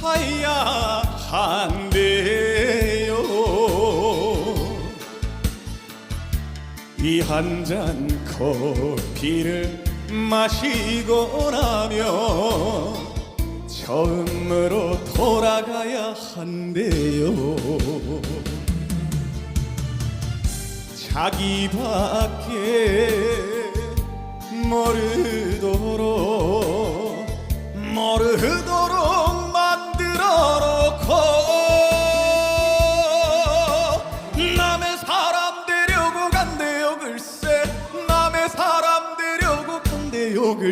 타야 한대요. 이 한 잔 커피를 마시고 나면 처음으로 돌아가야 한대요. 자기밖에 모르도록 모르도록 욕을